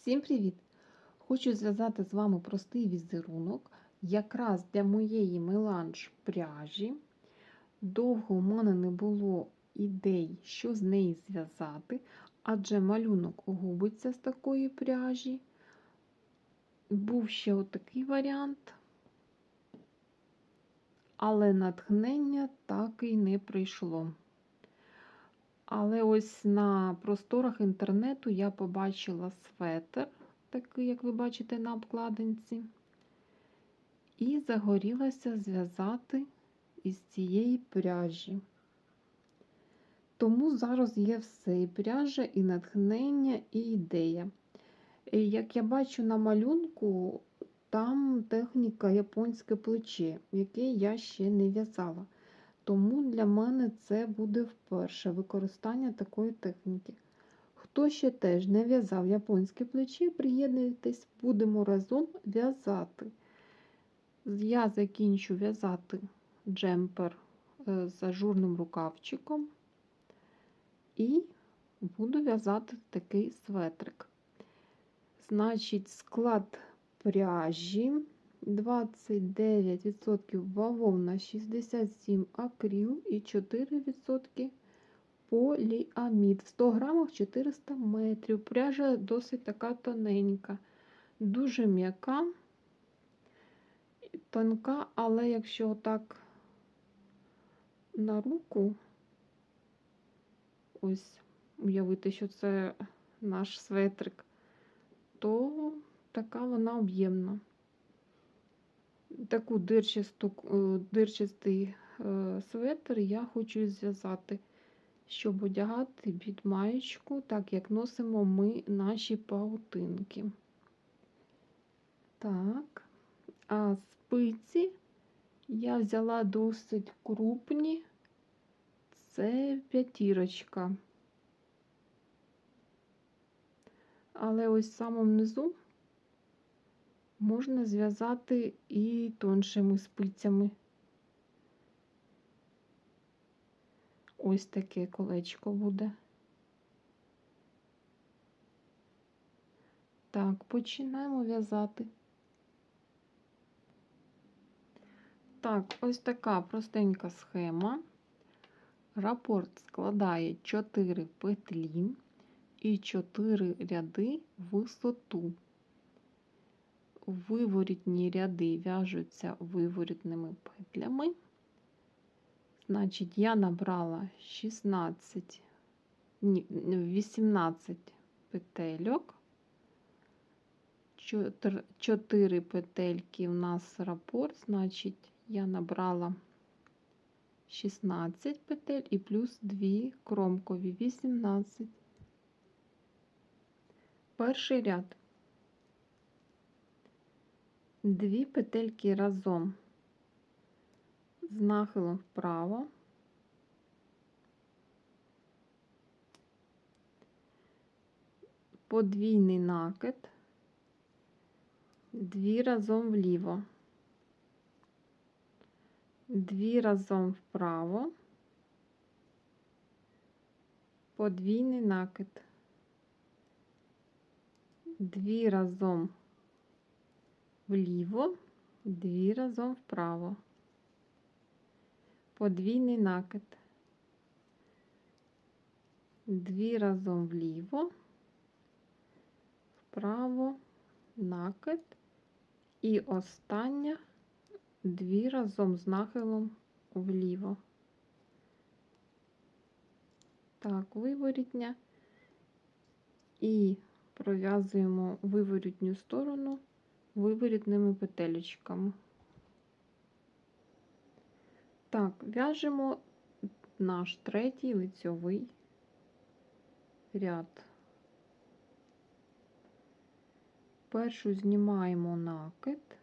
Всім привіт! Хочу зв'язати з вами простий візерунок, якраз для моєї меланж пряжі. Довго у мене не було ідей, що з неї зв'язати, адже малюнок губиться з такої пряжі. Був ще отакий варіант, але натхнення так і не прийшло. Але ось на просторах інтернету я побачила светр, такий, як ви бачите на обкладинці, і загорілася зв'язати із цієї пряжі. Тому зараз є все і пряжа, і натхнення, і ідея. Як я бачу на малюнку, там техніка японське плече, яке я ще не в'язала. Тому для мене це буде вперше використання такої техніки. Хто ще теж не в'язав японське плече, приєднуйтесь, будемо разом в'язати. Я закінчу в'язати джемпер з ажурним рукавчиком і буду в'язати такий светрик. Значить, склад пряжі. 29% бавовна, 67 акрил і 4% поліамід. В 100 грамах 400 метрів. Пряжа досить така тоненька, дуже м'яка, тонка, але якщо так на руку, ось уявити, що це наш светрик, то така вона об'ємна таку дирчасту, е, дирчастий е, светр я хочу зв'язати, щоб одягати під маєчку, так як носимо ми наші паутинки. Так, а спиці я взяла досить крупні, це п'ятірочка. Але ось в самому низу можна зв'язати і тоншими спицями. Ось таке колечко буде. Так, починаємо в'язати. Так, ось така простенька схема. Рапорт складає 4 петлі і 4 ряди висоту виворітні ряди в'яжуться виворітними петлями. Значить, я набрала 16, 18 петельок, 4 петельки у нас рапорт, значить, я набрала 16 петель і плюс 2 кромкові 18. Перший ряд дві петельки разом. З нахилом вправо, подвійний накид, дві разом вліво, дві разом вправо, подвійний накид, дві разом вліво, дві разом вправо, подвійний накид, дві разом вліво, вправо, накид. І остання дві разом з нахилом вліво. Так, виворітня. І пров'язуємо виворітню сторону виворітними петелечками. Так, в'яжемо наш третій лицьовий ряд. Першу знімаємо накид,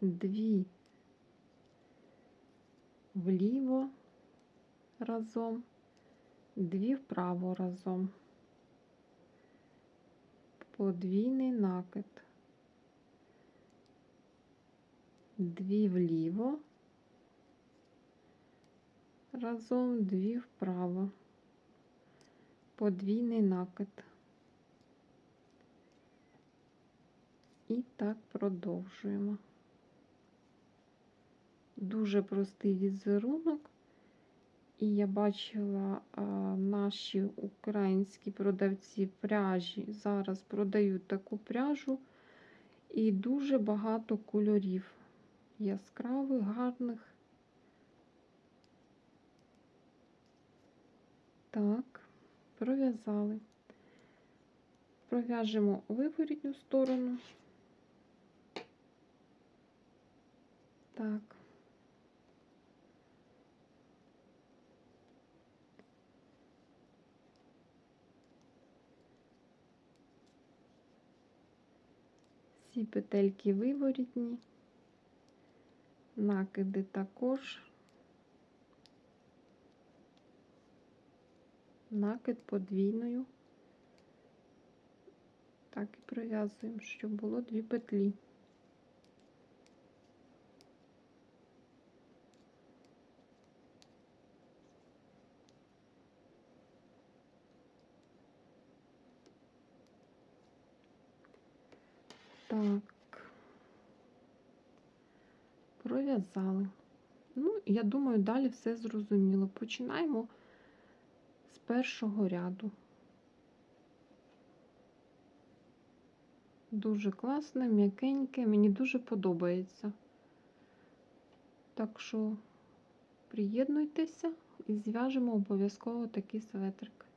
дві вліво разом, дві вправо разом подвійний накид. Дві вліво, разом дві вправо, подвійний накид. І так продовжуємо. Дуже простий візерунок. І я бачила наші українські продавці пряжі. Зараз продають таку пряжу і дуже багато кольорів. Яскравих, гарних. Так, пров'язали. Пров'яжемо виворітню сторону. Так. Всі петельки виворітні, накиди також, накид подвійною. Так і пров'язуємо, щоб було дві петлі. Так, пров'язали. Ну, я думаю, далі все зрозуміло. Починаємо з першого ряду. Дуже класне, м'якеньке, мені дуже подобається. Так що приєднуйтеся і зв'яжемо обов'язково такий светрик.